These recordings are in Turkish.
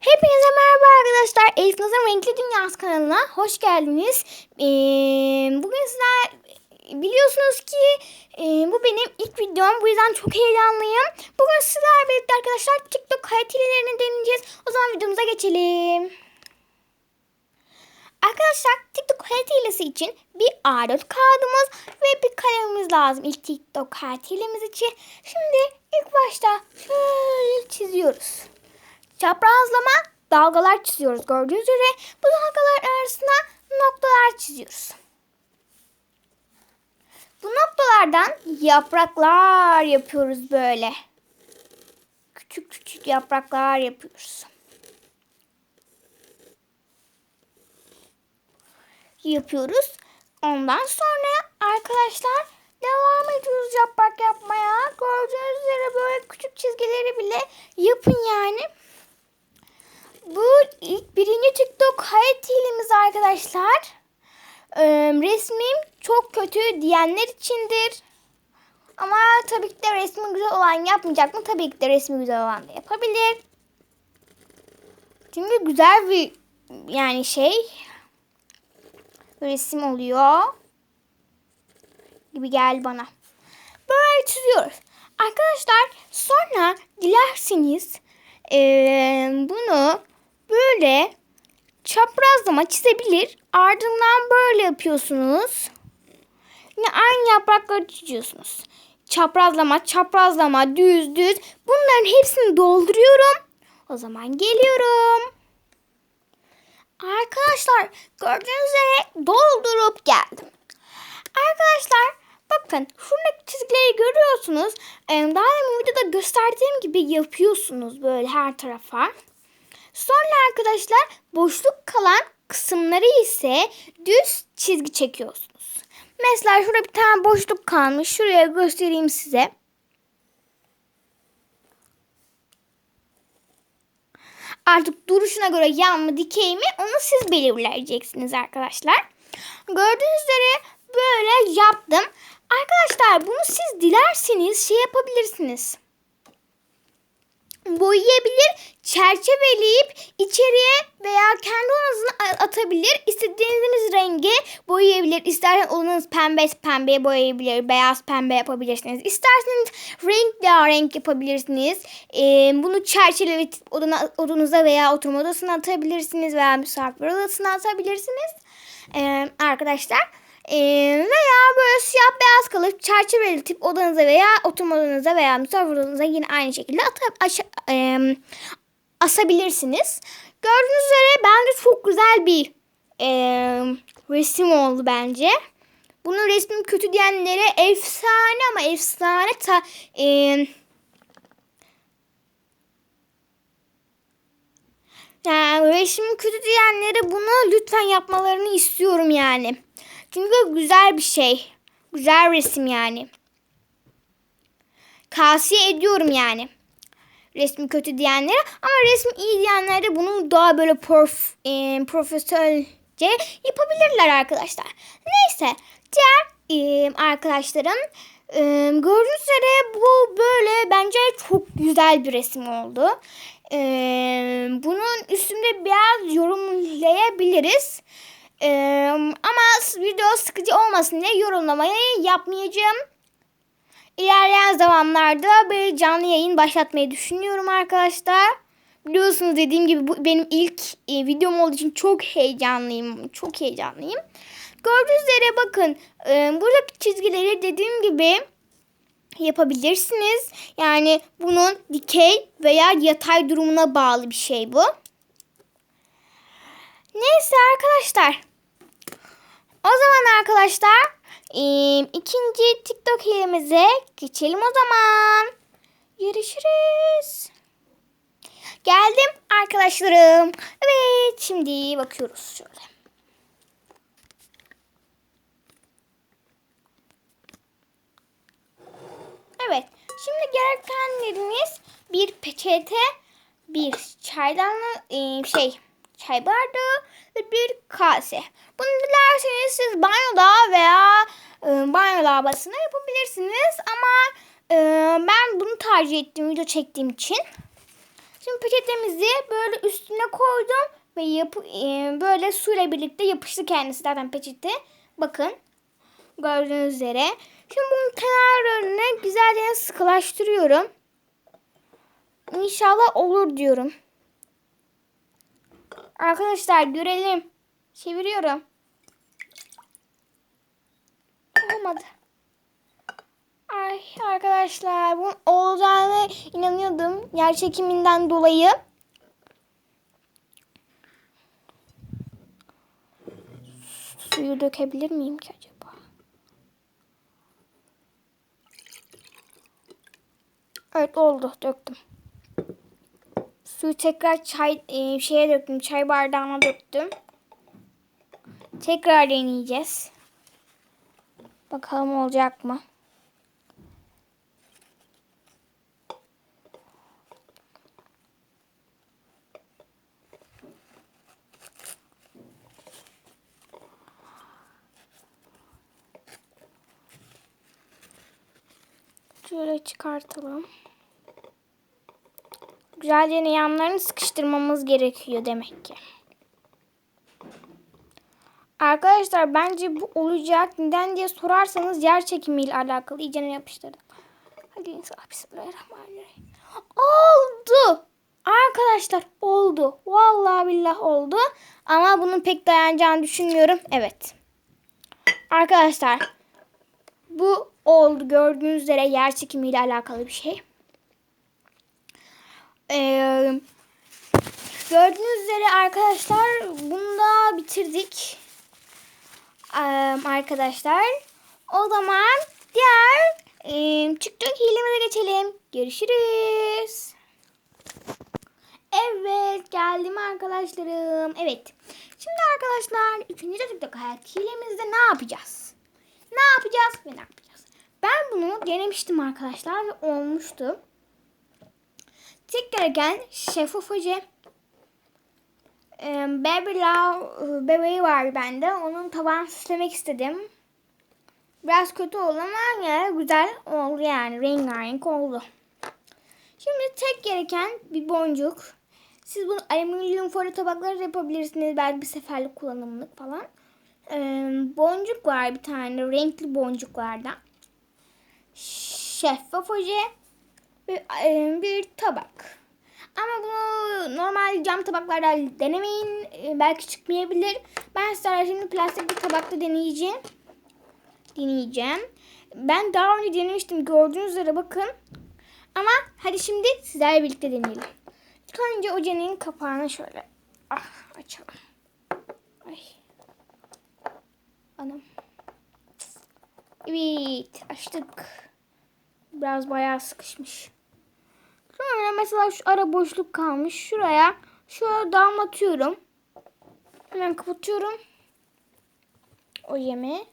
Hepinize merhaba arkadaşlar. Elif Nazım Renkli Dünyası kanalına hoş geldiniz. Ee, bugün sizler biliyorsunuz ki e, bu benim ilk videom. Bu yüzden çok heyecanlıyım. Bugün sizlerle birlikte arkadaşlar TikTok hayat deneyeceğiz. O zaman videomuza geçelim. Arkadaşlar TikTok hayat için bir A4 kağıdımız ve bir kalemimiz lazım. İlk TikTok hayat için. Şimdi ilk başta şöyle çiziyoruz. Çaprazlama dalgalar çiziyoruz gördüğünüz üzere. Bu dalgalar arasına noktalar çiziyoruz. Bu noktalardan yapraklar yapıyoruz böyle. Küçük küçük yapraklar yapıyoruz. Yapıyoruz. Ondan sonra arkadaşlar devam ediyoruz yaprak yapmaya. Gördüğünüz üzere böyle küçük çizgileri bile yapın yani. Bu ilk birinci TikTok hayat hilemiz arkadaşlar. Ee, resmim diyenler içindir. Ama tabii ki de resmi güzel olan yapmayacak mı? Tabii ki de resmi güzel olan da yapabilir. Çünkü güzel bir yani şey resim oluyor gibi geldi bana. Böyle çiziyoruz. Arkadaşlar sonra dilerseniz eee, bunu böyle çaprazlama çizebilir. Ardından böyle yapıyorsunuz. Yine aynı yaprakları çiziyorsunuz. Çaprazlama, çaprazlama, düz, düz. Bunların hepsini dolduruyorum. O zaman geliyorum. Arkadaşlar gördüğünüz üzere doldurup geldim. Arkadaşlar bakın şuradaki çizgileri görüyorsunuz. Ee, Daha demin videoda gösterdiğim gibi yapıyorsunuz böyle her tarafa. Sonra arkadaşlar boşluk kalan kısımları ise düz çizgi çekiyorsunuz. Mesela şurada bir tane boşluk kalmış. Şuraya göstereyim size. Artık duruşuna göre yan mı dikey mi onu siz belirleyeceksiniz arkadaşlar. Gördüğünüz üzere böyle yaptım. Arkadaşlar bunu siz dilerseniz şey yapabilirsiniz. Boyayabilir, çerçeveleyip içeriye veya kendi odanızına atabilir. İstediğiniz rengi boyayabilir. İsterseniz odanız pembe pembeye boyayabilir. Beyaz pembe yapabilirsiniz. İsterseniz renk daha renk yapabilirsiniz. Ee, bunu çerçeveleyip odana, odanıza veya oturma odasına atabilirsiniz. Veya misafir odasına atabilirsiniz. Ee, arkadaşlar. Ee, veya böyle siyah beyaz kalıp çerçeveli tip odanıza veya oturma odanıza veya misafir yine aynı şekilde atıp e, asabilirsiniz. Gördüğünüz üzere bence çok güzel bir e, resim oldu bence. Bunun resmim kötü diyenlere efsane ama efsane ta, e, yani resmim kötü diyenlere bunu lütfen yapmalarını istiyorum yani. Çünkü güzel bir şey. Güzel resim yani. Tavsiye ediyorum yani. Resmi kötü diyenlere ama resmi iyi diyenler de bunu daha böyle prof, e, profesyonelce yapabilirler arkadaşlar. Neyse diğer e, arkadaşlarım e, gördüğünüz üzere bu böyle bence çok güzel bir resim oldu. E, bunun üstünde biraz yorumlayabiliriz. Ee, ama video sıkıcı olmasın diye yorumlamayı yapmayacağım. İlerleyen zamanlarda bir canlı yayın başlatmayı düşünüyorum arkadaşlar. Biliyorsunuz dediğim gibi bu benim ilk e, videom olduğu için çok heyecanlıyım. Çok heyecanlıyım. Gördüğünüz üzere bakın e, buradaki çizgileri dediğim gibi yapabilirsiniz. Yani bunun dikey veya yatay durumuna bağlı bir şey bu. Neyse arkadaşlar. O zaman arkadaşlar ikinci TikTok hilemize geçelim o zaman. Görüşürüz. Geldim arkadaşlarım. Evet şimdi bakıyoruz şöyle. Evet şimdi gerekenleriniz bir peçete, bir çaydanlık şey çay bardağı ve bir kase. Bunu dilerseniz siz banyoda veya e, banyo lavabosuna yapabilirsiniz ama e, ben bunu tercih ettim video çektiğim için. Şimdi peçetemizi böyle üstüne koydum ve yapı, e, böyle suyla birlikte yapıştı kendisi zaten peçete. Bakın gördüğünüz üzere. Şimdi bunun kenarlarını güzelce sıkılaştırıyorum. İnşallah olur diyorum. Arkadaşlar görelim. Çeviriyorum. Olmadı. Ay arkadaşlar bu olacağına inanıyordum. Yer çekiminden dolayı. Suyu dökebilir miyim ki acaba? Evet oldu döktüm. Suyu tekrar çay e, şeye döktüm. Çay bardağına döktüm. Tekrar deneyeceğiz. Bakalım olacak mı? Şöyle çıkartalım. Güzelce yanlarını sıkıştırmamız gerekiyor demek ki. Arkadaşlar bence bu olacak. Neden diye sorarsanız yer çekimiyle alakalı iyice yapıştırdım. Hadi bismillahirrahmanirrahim. Oldu. Arkadaşlar oldu. Vallahi billah oldu. Ama bunun pek dayanacağını düşünmüyorum. Evet. Arkadaşlar bu oldu. Gördüğünüz üzere yer çekimiyle alakalı bir şey. Ee, gördüğünüz üzere arkadaşlar bunu da bitirdik. Ee, arkadaşlar o zaman diğer e, TikTok hilemize geçelim. Görüşürüz. Evet geldim arkadaşlarım. Evet. Şimdi arkadaşlar ikinci TikTok hayat hilemizde ne yapacağız? Ne yapacağız ve ne yapacağız? Ben bunu denemiştim arkadaşlar ve olmuştu. Tek gereken şeffaf hoca Baby Love bebeği var bende. Onun taban süslemek istedim. Biraz kötü oldu ama yine güzel oldu yani. Rengarenk oldu. Şimdi tek gereken bir boncuk. Siz bunu alüminyum folyo tabakları yapabilirsiniz. Belki bir seferlik kullanımlık falan. Boncuk var bir tane. Renkli boncuklardan. Şeffaf oje. E, bir tabak. Ama bunu normal cam tabaklarda denemeyin. Ee, belki çıkmayabilir. Ben sizlerle şimdi plastik bir tabakta deneyeceğim. Deneyeceğim. Ben daha önce denemiştim. Gördüğünüz üzere bakın. Ama hadi şimdi sizlerle birlikte deneyelim. İlk önce ojenin kapağını şöyle ah, açalım. Ay. Anam. Evet açtık. Biraz bayağı sıkışmış. Sonra mesela şu ara boşluk kalmış. Şuraya şöyle damlatıyorum. Hemen kapatıyorum. O yemi.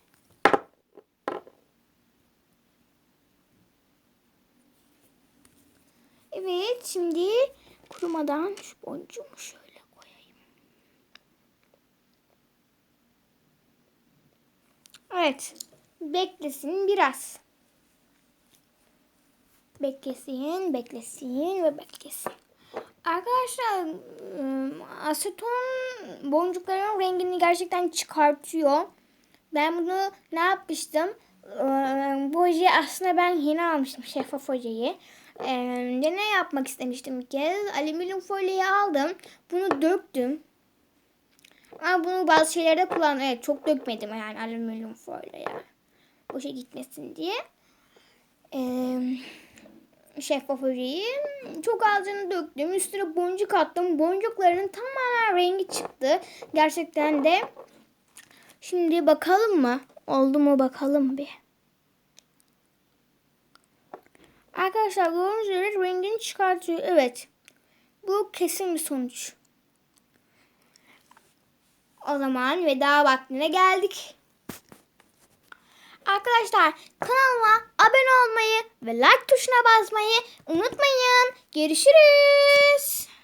Evet şimdi kurumadan şu boncuğumu şöyle koyayım. Evet. Beklesin biraz. Beklesin, beklesin ve beklesin. Arkadaşlar aseton boncukların rengini gerçekten çıkartıyor. Ben bunu ne yapmıştım? Bu ojeyi aslında ben yeni almıştım şeffaf ojeyi. Ne yapmak istemiştim bir kez. Alüminyum folyoyu aldım. Bunu döktüm. Ama bunu bazı şeylerde kullandım. Evet çok dökmedim yani alüminyum folyoya. Boşa gitmesin diye. Eee şeffaf ojeyi çok azını döktüm. Üstüne boncuk attım. Boncukların tamamen rengi çıktı. Gerçekten de. Şimdi bakalım mı? Oldu mu bakalım bir. Arkadaşlar gördüğünüz üzere rengini çıkartıyor. Evet. Bu kesin bir sonuç. O zaman veda vaktine geldik. Arkadaşlar kanalıma abone olmayı ve like tuşuna basmayı unutmayın. Görüşürüz.